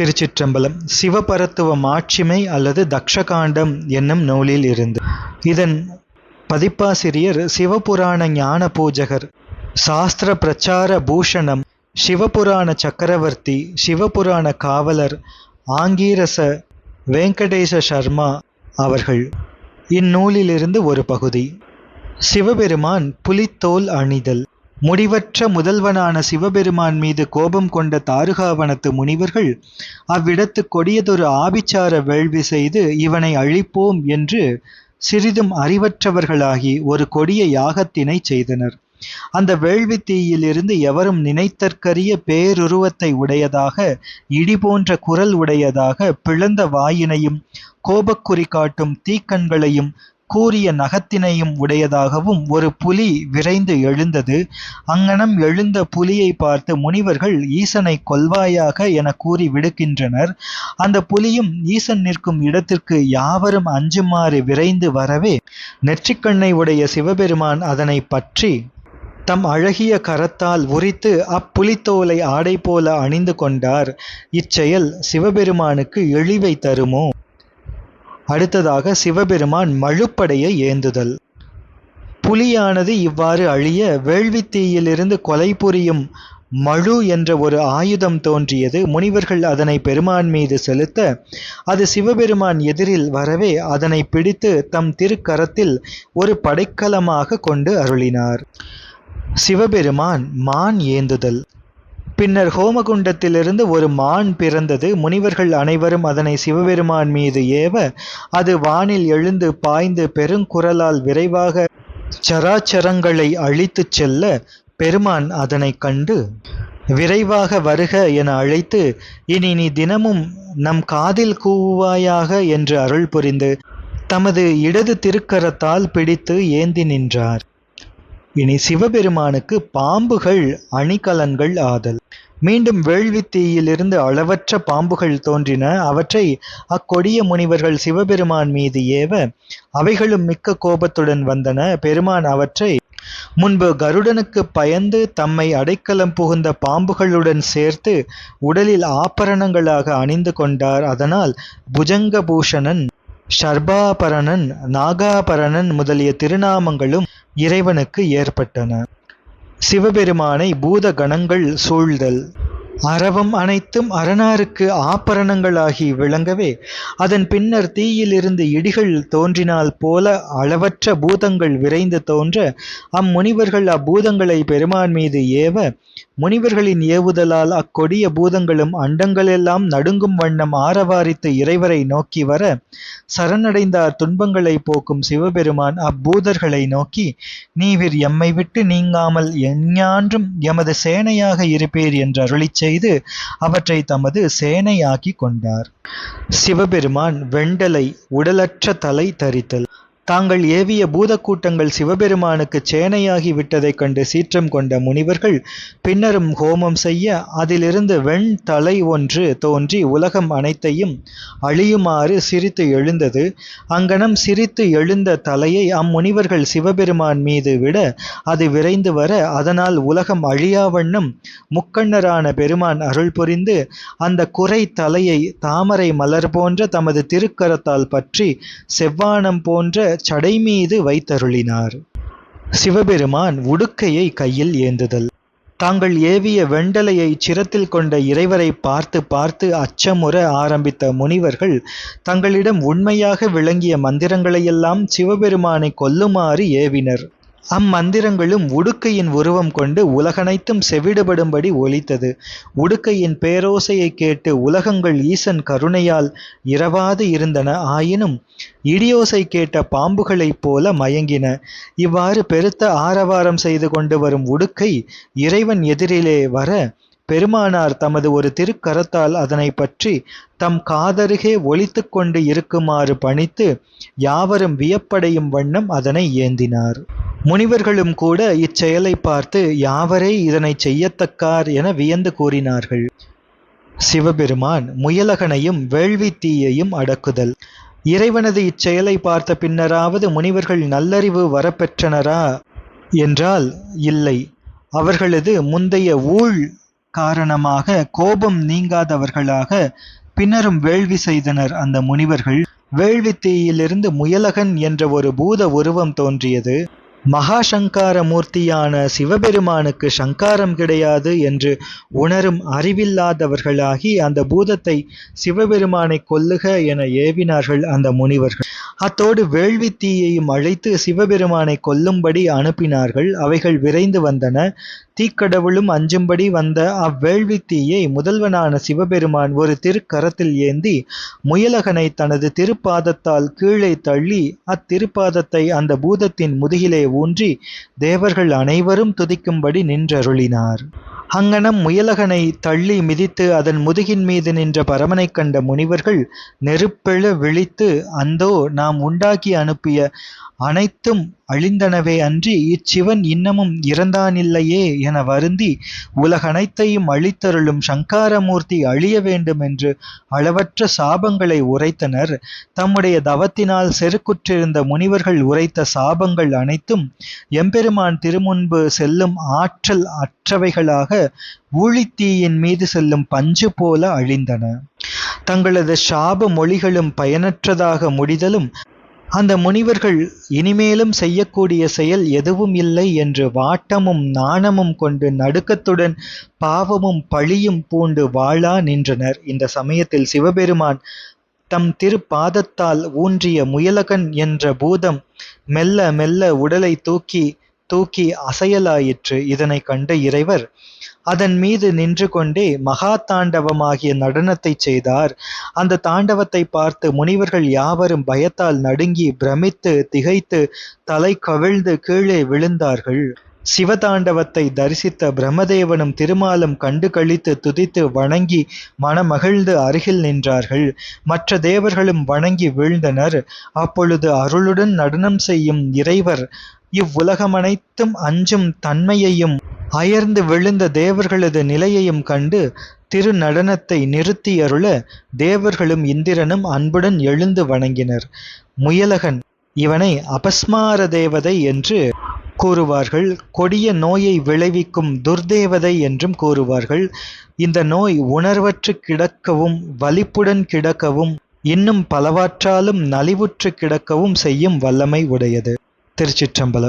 திருச்சிற்றம்பலம் சிவபரத்துவ மாட்சிமை அல்லது தக்ஷகாண்டம் என்னும் நூலில் இருந்து. இதன் பதிப்பாசிரியர் சிவபுராண ஞான பூஜகர். சாஸ்திர பிரச்சார பூஷணம் சிவபுராண சக்கரவர்த்தி சிவபுராண காவலர் ஆங்கீரச வெங்கடேச சர்மா அவர்கள். இந்நூலிலிருந்து ஒரு பகுதி. சிவபெருமான் புலித்தோல் அணிதல். முடிவற்ற முதல்வனான சிவபெருமான் மீது கோபம் கொண்ட தாருகாவனத்து முனிவர்கள் அவ்விடத்து கொடியதொரு ஆபிச்சார வேள்வி செய்து இவனை அழிப்போம் என்று சிறிதும் அறிவற்றவர்களாகி ஒரு கொடிய யாகத்தினை செய்தனர். அந்த வேள்வி தீயிலிருந்து எவரும் நினைத்தற்கரிய பேருருவத்தை உடையதாக இடி போன்ற குரல் உடையதாக பிளந்த வாயினையும் கோபக்குறி காட்டும் தீக்கண்களையும் கூரிய நகத்தினையும் உடையதாகவும் ஒரு புலி விரைந்து எழுந்தது. அங்கனம் எழுந்த புலியை பார்த்து முனிவர்கள் ஈசனை கொல்வாயாக என கூறி விடுக்கின்றனர். அந்த புலியும் ஈசன் நிற்கும் இடத்திற்கு யாவரும் அஞ்சுமாறு விரைந்து வரவே நெற்றிக்கண்ணை உடைய சிவபெருமான் அதனை பற்றி தம் அழகிய கரத்தால் உரித்து அப்புலித்தோலை ஆடை போல அணிந்து கொண்டார். இச்செயல் சிவபெருமானுக்கு இழிவை தருமோ? அடுத்ததாக சிவபெருமான் மழுப்படையை ஏந்துதல். புலியானது இவ்வாறு அழிய வேள்வித்தீயிலிருந்து கொலை புரியும் மழு என்ற ஒரு ஆயுதம் தோன்றியது. முனிவர்கள் அதனை பெருமான் மீது செலுத்த அது சிவபெருமான் எதிரில் வரவே அதனை பிடித்து தம் திருக்கரத்தில் ஒரு படைக்கலமாக கொண்டு அருளினார். சிவபெருமான் மான் ஏந்துதல். பின்னர் ஹோமகுண்டத்திலிருந்து ஒரு மான் பிறந்தது. முனிவர்கள் அனைவரும் அதனை சிவபெருமான் மீது ஏவ அது வானில் எழுந்து பாய்ந்து பெருங்குரலால் விரைவாக சராச்சரங்களை அழித்துச் செல்ல பெருமான் அதனை கண்டு விரைவாக வருக என அழைத்து இனி நீ தினமும் நம் காதில் கூவாயாக என்று அருள் புரிந்து தமது இடது திருக்கரத்தால் பிடித்து ஏந்தி நின்றார். இனி சிவபெருமானுக்கு பாம்புகள் அணிகலன்கள் ஆதல். மீண்டும் வேள்வி தீயிலிருந்து அளவற்ற பாம்புகள் தோன்றின. அவற்றை அக்கொடிய முனிவர்கள் சிவபெருமான் மீது ஏவ அவைகளும் மிக்க கோபத்துடன் வந்தன. பெருமான் அவற்றை முன்பு கருடனுக்கு பயந்து தம்மை அடைக்கலம் புகுந்த பாம்புகளுடன் சேர்த்து உடலில் ஆபரணங்களாக அணிந்து கொண்டார். அதனால் புஜங்கபூஷணன் ஷர்பாபரணன் நாகாபரணன் முதலிய திருநாமங்களும் இறைவனுக்கு ஏற்பட்டன. சிவபெருமானை பூத கணங்கள் சூழ்தல். அறவம் அனைத்தும் அரணாருக்கு ஆபரணங்களாகி விளங்கவே அதன் பின்னர் தீயிலிருந்து இடிகள் தோன்றினால் போல அளவற்ற பூதங்கள் விரைந்து தோன்ற அம்முனிவர்கள் அப்பூதங்களை பெருமான் மீது ஏவ முனிவர்களின் ஏவுதலால் அக்கொடிய பூதங்களும் அண்டங்களெல்லாம் நடுங்கும் வண்ணம் ஆரவாரித்து இறைவரை நோக்கி வர சரணடைந்தார் துன்பங்களை போக்கும் சிவபெருமான் அப்பூதர்களை நோக்கி நீவிர் எம்மை விட்டு நீங்காமல் எஞ்ஞான்றும் எமது சேனையாக இருப்பீர் என்று அருளிச்சே செய்து அவற்றை தமது சேனையாக்கி கொண்டார். சிவபெருமான் வெண்டலை உடலற்ற தலை தரித்தல். தாங்கள் ஏவிய பூதக்கூட்டங்கள் சிவபெருமானுக்கு சேனையாகி விட்டதைக் கண்டு சீற்றம் கொண்ட முனிவர்கள் பின்னரும் ஹோமம் செய்ய அதிலிருந்து வெண் தலை ஒன்று தோன்றி உலகம் அனைத்தையும் அழியுமாறு சிரித்து எழுந்தது. அங்கனம் சிரித்து எழுந்த தலையை அம்முனிவர்கள் சிவபெருமான் மீது விட அது விரைந்து வர அதனால் உலகம் அழியாவண்ணம் முக்கண்ணரான பெருமான் அருள் புரிந்து அந்த குறை தலையை தாமரை மலர் போன்ற தமது திருக்கரத்தால் பற்றி செவ்வானம் போன்ற சடை மீது வைத்தருளினார். சிவபெருமான் உடுக்கையை கையில் ஏந்துதல். தாங்கள் ஏவிய வெண்டலையை சிரத்தில் கொண்ட இறைவரை பார்த்து பார்த்து அச்சமுற ஆரம்பித்த முனிவர்கள் தங்களிடம் உண்மையாக விளங்கிய மந்திரங்களையெல்லாம் சிவபெருமானை கொல்லுமாறு ஏவினர். அம்மந்திரங்களும் உடுக்கையின் உருவம் கொண்டு உலகனைத்தும் செவிடுபடும்படி ஒலித்தது. உடுக்கையின் பேரோசையை கேட்டு உலகங்கள் ஈசன் கருணையால் இரவாது இருந்தன. ஆயினும் இடியோசை கேட்ட பாம்புகளைப் போல மயங்கின. இவ்வாறு பெருத்த ஆரவாரம் செய்து கொண்டு வரும் உடுக்கை இறைவன் எதிரிலே வர பெருமானார் தமது ஒரு திருக்கரத்தால் அதனை பற்றி தம் காதருகே ஒழித்து கொண்டு இருக்குமாறு பணித்து யாவரும் வியப்படையும் வண்ணம் அதனை ஏந்தினார். முனிவர்களும் கூட இச்செயலை பார்த்து யாவரே இதனை செய்யத்தக்கார் என வியந்து கூறினார்கள். சிவபெருமான் முயலகனையும் வேள்வி தீயையும் அடக்குதல். இறைவனது இச்செயலை பார்த்த பின்னராவது முனிவர்கள் நல்லறிவு வரப்பெற்றனரா? என்றால் இல்லை. அவர்களது முந்தைய ஊழ் காரணமாக கோபம் நீங்காதவர்களாக பின்னரும் வேள்வி செய்தனர் அந்த முனிவர்கள். வேள்வி தீயிலிருந்து முயலகன் என்ற ஒரு பூத உருவம் தோன்றியது. மகாசங்கார மூர்த்தியான சிவபெருமானுக்கு சங்காரம் கிடையாது என்று உணரும் அறிவில்லாதவர்களாகி அந்த பூதத்தை சிவபெருமானை கொல்லுக என ஏவினார்கள் அந்த முனிவர்கள். அத்தோடு வேள்வி தீயையும் அழைத்து சிவபெருமானை கொல்லும்படி அனுப்பினார்கள். அவைகள் விரைந்து வந்தன. தீக்கடவுளும் அஞ்சும்படி வந்த அவ்வேள்வி தீயை முதல்வனான சிவபெருமான் ஒரு திருக்கரத்தில் ஏந்தி முயலகனை தனது திருப்பாதத்தால் கீழே தள்ளி அத்திருப்பாதத்தை அந்த பூதத்தின் முதுகிலே ஊன்றி தேவர்கள் அனைவரும் துதிக்கும்படி நின்றருளினார். அங்கனம் முயலகனை தள்ளி மிதித்து அதன் முதுகின் மீது நின்ற பரமனைக் கண்ட முனிவர்கள் நெருப்பெழ விழித்து அந்தோ நாம் உண்டாக்கி அனுப்பிய அனைத்தும் அழிந்தனவே அன்றி இச்சிவன் இன்னமும் இறந்தானில்லையே என வருந்தி உலகனைத்தையும் அழித்தருளும் சங்காரமூர்த்தி அழிய வேண்டும் என்று அளவற்ற சாபங்களை உரைத்தனர். தம்முடைய தவத்தினால் செருக்குற்றிருந்த முனிவர்கள் உரைத்த சாபங்கள் அனைத்தும் எம்பெருமான் திருமுன்பு செல்லும் ஆற்றல் அற்றவைகளாக ஊழித்தீயின் மீது செல்லும் பஞ்சு போல அழிந்தன. தங்களது சாப மொழிகளும் பயனற்றதாக முடிதலும் அந்த முனிவர்கள் இனிமேலும் செய்யக்கூடிய செயல் எதுவும் இல்லை என்று வாட்டமும் நாணமும் கொண்டு நடுக்கத்துடன் பாவமும் பழியும் பூண்டு வாழா நின்றனர். இந்த சமயத்தில் சிவபெருமான் தம் திருப்பாதத்தால் ஊன்றிய முயலகன் என்ற பூதம் மெல்ல மெல்ல உடலை தூக்கி தூக்கி அசையலாயிற்று. இதனை கண்ட இறைவர் அதன் மீது நின்று கொண்டே மகா தாண்டவமாகிய நடனத்தை செய்தார். அந்த தாண்டவத்தை பார்த்து முனிவர்கள் யாவரும் பயத்தால் நடுங்கி பிரமித்து திகைத்து தலை கவிழ்ந்து கீழே விழுந்தார்கள். சிவதாண்டவத்தை தரிசித்த பிரம்மதேவனும் திருமாலும் கண்டு கழித்து துதித்து வணங்கி மனமகிழ்ந்து அருகில் நின்றார்கள். மற்ற தேவர்களும் வணங்கி வீழ்ந்தனர். அப்பொழுது அருளுடன் நடனம் செய்யும் இறைவர் இவ்வுலகமனைத்தும் அஞ்சும் தன்மையையும் அயர்ந்து விழுந்த தேவர்களது நிலையையும் கண்டு திரு நடனத்தை நிறுத்தியருள தேவர்களும் இந்திரனும் அன்புடன் எழுந்து வணங்கினர். முயலகன் இவனை அபஸ்மார தேவதை என்று கூறுவார்கள். கொடிய நோயை விளைவிக்கும் துர்தேவதை என்றும் கூறுவார்கள். இந்த நோய் உணர்வற்று கிடக்கவும் வலிப்புடன் கிடக்கவும் இன்னும் பலவாற்றாலும் நலிவுற்று கிடக்கவும் செய்யும் வல்லமை உடையது. திருச்சிற்றம்பலம்.